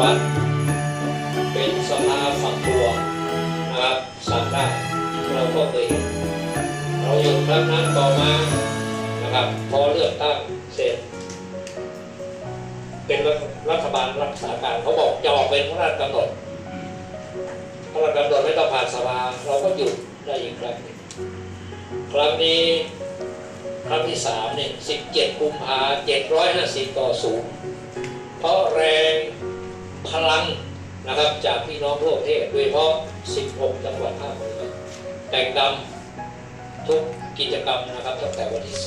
วันเป็นสภาฝักตัวนะครับสั่งได้เราก็เคยเห็นเราอยู่ครั้งนั้นต่อมานะครับ พอเลือกตั้งเสร็จ เป็นรัฐบาลรักษาการเขาบอกจะออกเป็นพระราชกำหนดพระราชกำหนดไม่ต้องผ่านสภาเราก็หยุดได้อีกครั้งหนึ่งครั้งนี้ครั้งที่สามเนี่ยสิบเจ็ดกุมภาเจ็ดร้อยห้าสิบต่อศูนย์เพราะแรง พลังนะครับจากพี่น้องทั่วประเทศโดยเฉพาะ 16 จังหวัดภาคเหนือแต่งดำทุกกิจกรรมนะครับตั้งแต่วันที่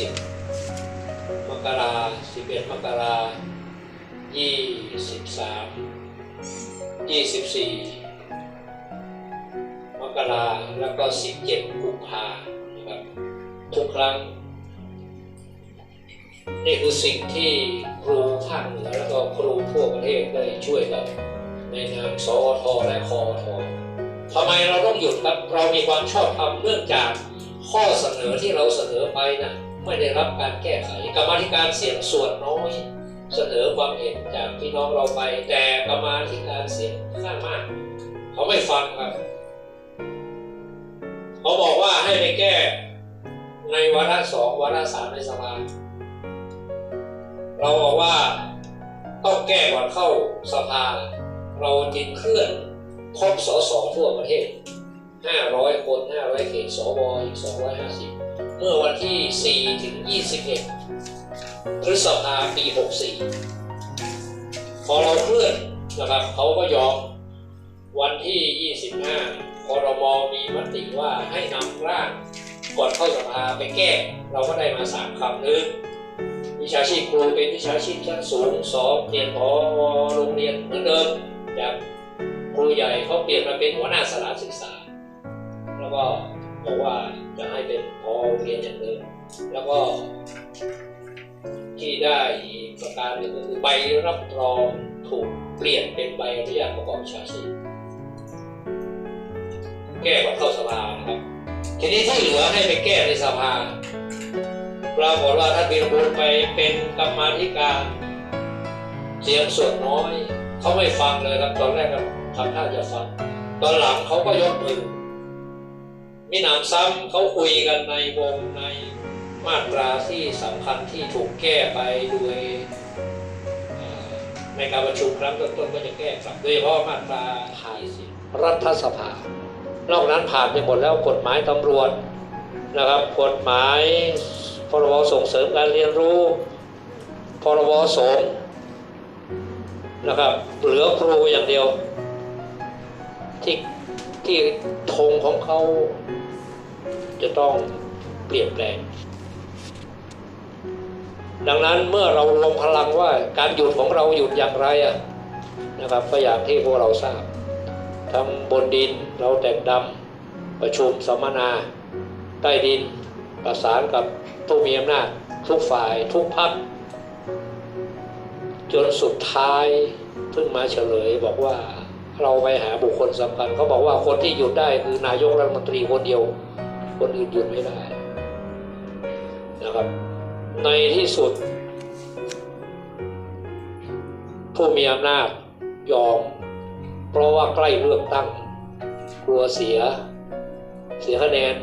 10 มกรา11 มกรายี่สิบสามยี่สิบสี่มกราแล้วก็สิบเจ็ดกุมภานะครับทุกครั้ง นี่คือสิ่งที่ ครูภาคเหนือแล้วก็ครูทั่วประเทศได้ช่วยกันในนามสอทและคอททำไมเราต้องหยุดครับเรามีความชอบธรรมเนื่องจากข้อเสนอที่เราเสนอไปนะไม่ได้รับการแก้ไขกรรมธิการเสียงส่วนน้อย เสนอความเห็นจากพี่น้องเราไป แต่กรรมธิการเสียงข้างมาก เขาไม่ฟังครับเขาบอกว่าให้ไปแก้ ในวาระสองวาระสามในสภา เราบอกว่าต้องแก้ก่อนเข้าสภา เราจึงเคลื่อนพบสสทั่วประเทศ 500 คน 500 เขตสวอีก 250 เมื่อวันที่ 4 ถึง 21 พฤษภาปี 64 พอเราเคลื่อนนะครับเขาก็ยอมวันที่ 25คอรมมีมติว่าให้นำร่างก่อนเข้าสภาไปแก้ เราก็ได้มาสามคำหนึ่ง วิชาชีพครูเป็นวิชาชีพชั้นสูงสองเปลี่ยนพอโรงเรียนเหมือนเดิมจากครูใหญ่เขาเปลี่ยนมาเป็นหัวหน้าสถานศึกษา แล้วก็บอกว่าจะให้เป็นพอโรงเรียนอย่างเดิมแล้วก็ที่ได้ประการหนึ่งก็คือใบรับรองถูกเปลี่ยนเป็นใบอนุญาตประกอบวิชาชีพแก้ก่อนเข้าสภานะครับ ทีนี้ที่เหลือให้ไปแก้ในสภา ปรากฏว่าท่านวีรบุญไปเป็นกรรมาธิการ เสียงส่วนน้อย เขาไม่ฟังเลยครับตอนแรกทำท่าจะฟัง ตอนหลังเขาก็ยกมือมิหนำซ้ำเขาคุยกันในวงในมาตราที่สำคัญที่ถูกแก้ไปโดยในการประชุมครั้งต้นๆก็จะแก้กลับโดยเฉพาะมาตราไทยสิรัฐสภา นอกนั้นผ่านไปหมดแล้วกฎหมายตำรวจนะครับ กฎหมาย พรบส่งเสริมการเรียนรู้ พรบสงฆ์นะครับเหลือครูอย่างเดียว ที่ที่ธงของเขาจะต้องเปลี่ยนแปลง ดังนั้นเมื่อเรารวมพลังว่าการหยุดของเราหยุดอย่างไรอะนะครับก็อย่างที่พวกเราทราบทำบนดินเราแต่งดำประชุมสัมมนา ใต้ดิน ประสานกับผู้มีอำนาจทุกฝ่ายทุกพักจนสุดท้ายเพิ่งมาเฉลยบอกว่าเราไปหาบุคคลสำคัญเขาบอกว่าคนที่หยุดได้คือนายกรัฐมนตรีคนเดียว คนอื่นหยุดไม่ได้นะครับ ในที่สุด ผู้มีอำนาจยอม เพราะว่าใกล้เลือกตั้ง กลัวเสีย เสียคะแนน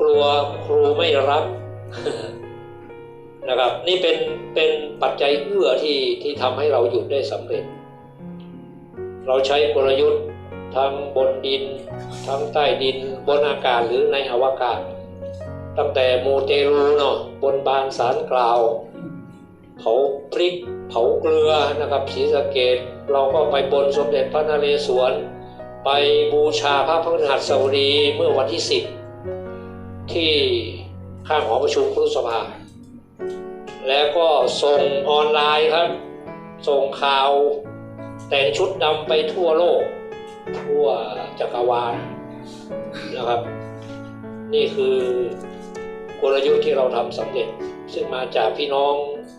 กลัวครูไม่รับนะครับ นี่เป็นเป็นปัจจัยเอื้อที่ที่ทำให้เราหยุดได้สำเร็จ เราใช้กลยุทธ์ทั้งบนดิน ทั้งใต้ดินบนอากาศหรือในอวกาศ ตั้งแต่มูเตลูเนาะบนบานสารกล่าวเผาพริกเผาเกลือนะครับศรีสะเกดเราก็ไปบนสมเด็จพระนเรศวร ไปบูชาพระพฤหัสบดีเมื่อวันที่10 ที่ข้างหอประชุมครุสภา แล้วก็ส่งออนไลน์ครับ ส่งข่าวแต่งชุดดำไปทั่วโลก ทั่วจักรวาลนะครับ นี่คือกลยุทธ์ที่เราทำสำเร็จ ซึ่งมาจากพี่น้อง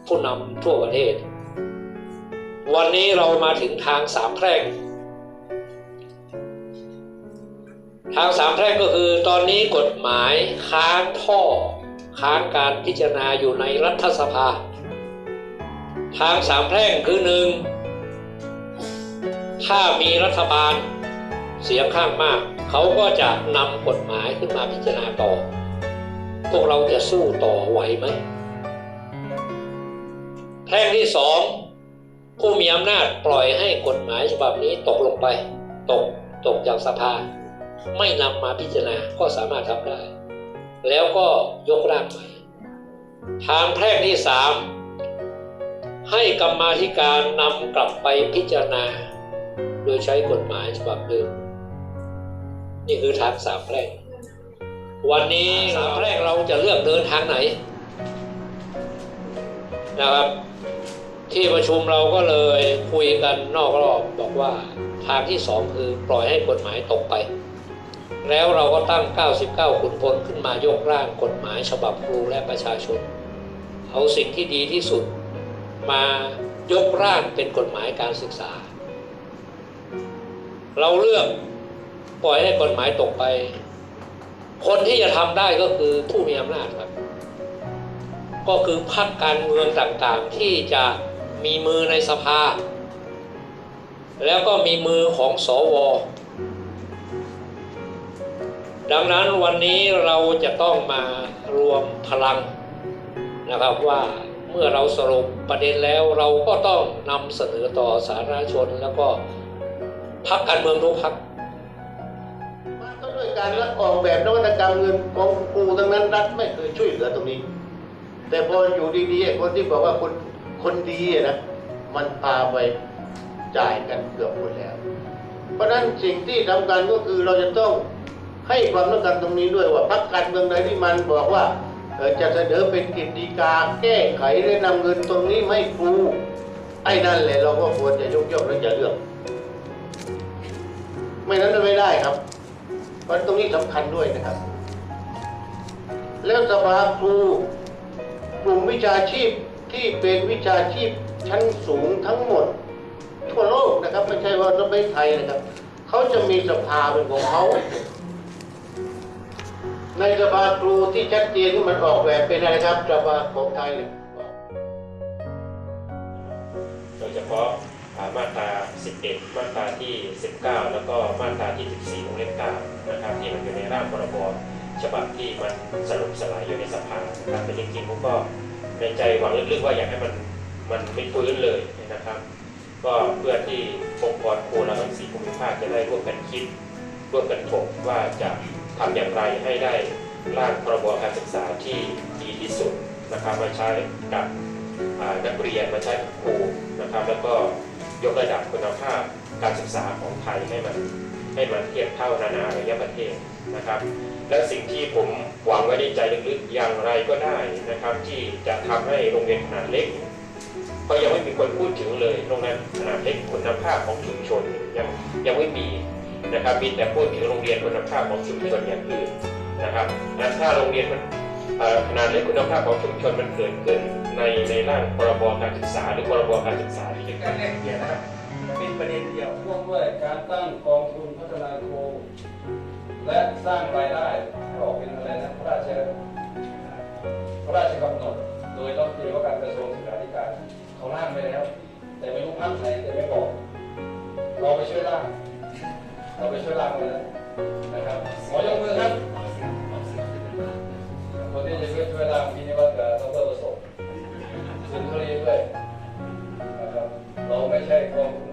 ผู้นำทั่วประเทศ วันนี้เรามาถึงทางสามแพร่ง ทางสามแพร่งก็คือตอนนี้กฎหมายค้างท่อ ค้างการพิจารณาอยู่ในรัฐสภา ทางสามแพร่งคือหนึ่งถ้ามีรัฐบาลเสียงข้างมาก เขาก็จะนำกฎหมายขึ้นมาพิจารณาต่อ พวกเราจะสู้ต่อไหวไหมแพร่งที่สองผู้มีอำนาจปล่อยให้กฎหมายฉบับนี้ตกลงไป ตกตกจากสภา ไม่นำมาพิจารณาก็สามารถทำได้ แล้วก็ยกร่างใหม่ทางแพร่งที่สามให้กรรมาธิการนำกลับไปพิจารณา โดยใช้กฎหมายฉบับเดิม นี่คือทางสามแพร่ง วันนี้สามแพร่งเราจะเลือกเดินทางไหนนะครับ ที่ประชุมเราก็เลยคุยกันนอกรอบบอกว่าทางที่สองคือปล่อยให้กฎหมายตกไป แล้วเราก็ตั้ง 99ขุนพลขึ้นมายกร่างกฎหมายฉบับครูและประชาชน เอาสิ่งที่ดีที่สุด มายกร่างเป็นกฎหมายการศึกษา เราเลือกปล่อยให้กฎหมายตกไป คนที่จะทำได้ก็คือผู้มีอำนาจครับ ก็คือพรรคการเมืองต่างๆที่จะมีมือในสภา แล้วก็มีมือของสว ดังนั้นวันนี้เราจะต้องมารวมพลังนะครับว่าเมื่อเราสรุปประเด็นแล้วเราก็ต้องนำเสนอต่อสาธารณชนแล้วก็พักการเมืองทุกพักมันก็ด้วยการออกแบบนวัตกรรมเงินของครูทั้งนั้นรัฐไม่เคยช่วยเหลือตรงนี้ แต่พออยู่ดีๆคนที่บอกว่าคนคนดีนะมันพาไปจ่ายกันเกือบหมดแล้ว เพราะฉะนั้นสิ่งที่ทำกันก็คือเราจะต้อง ให้ความสำคัญตรงนี้ด้วยว่าพรรคการเมืองใดที่มันบอกว่าจะเสนอเป็นกิจดีกาแก้ไขและนำเงินตรงนี้ไม่ครูไอ้นั่นแหละเราก็ควรจะยกย่องและจะเลือก ไม่นั้นไม่ได้ครับ เพราะตรงนี้สำคัญด้วยนะครับ แล้วสภาครูกลุ่มวิชาชีพที่เป็นวิชาชีพชั้นสูงทั้งหมด ทั่วโลกนะครับ ไม่ใช่ว่าจะไม่ไทยนะครับ เขาจะมีสภาเป็นของเขา ในสภาครูที่ชัดเจนที่มันออกแบบเป็นอะไรครับสภาของไทยเนี่ยโดยเฉพาะอ่ามาตรา 11 มาตราที่ 19 แล้วก็มาตราที่ 14วงเล็บ9นะครับที่มันอยู่ในร่างพรบฉบับที่มันสรุปสลายอยู่ในสภานะครับแต่จริงๆผมก็ในใจหวังลึกๆว่าอยากให้มันมันไม่ฟื้นเลยนะครับ ก็เพื่อที่องค์กรครูเราทั้งสี่ภูมิภาคจะได้ร่วมกันคิดร่วมกันถกว่าจะ ทำอย่างไรให้ได้ร่างพรบการศึกษาที่ดีที่สุดนะครับมาใช้กับนักเรียนมาใช้กับครูนะครับแล้วก็ยกระดับคุณภาพการศึกษาของไทยให้มันให้มันเทียบเท่านานาอารยประเทศนะครับ และสิ่งที่ผมหวังไว้ในใจลึกๆอย่างไรก็ได้นะครับ ที่จะทำให้โรงเรียนขนาดเล็กก็ยังไม่มีคนพูดถึงเลยโรงเรียนขนาดเล็กคุณภาพของชุมชนยังยังไม่มี นะครับ มีแต่พูดถึงโรงเรียนคุณภาพของชุมชนอย่างอื่นนะครับและถ้าโรงเรียนมันขนาดเล็กคุณภาพของชุมชนมันเกิดขึ้นในในร่างพรบการศึกษาหรือพรบการศึกษาที่การแลกเปลี่ยนนะครับเป็นประเด็นเดียวพ่วงด้วยการตั้งกองทุนพัฒนาโครูและสร้างรายได้ให้ออกเป็นอะไรนะพระราชพระราชกำหนด โดยต้องตีว่าการกระทรวงศึกษาธิการเขาร่างไปแล้ว แต่ไม่รู้พักไหนแต่ไม่บอกเราไปช่วยร่าง เราไปช่วยร่างเลยนะครับขอยกมือครับคนที่จะช่วยช่วยร่างพินิวัตกับดรประสบสุนทรีด้วยนะครับเราไม่ใช่กองทุน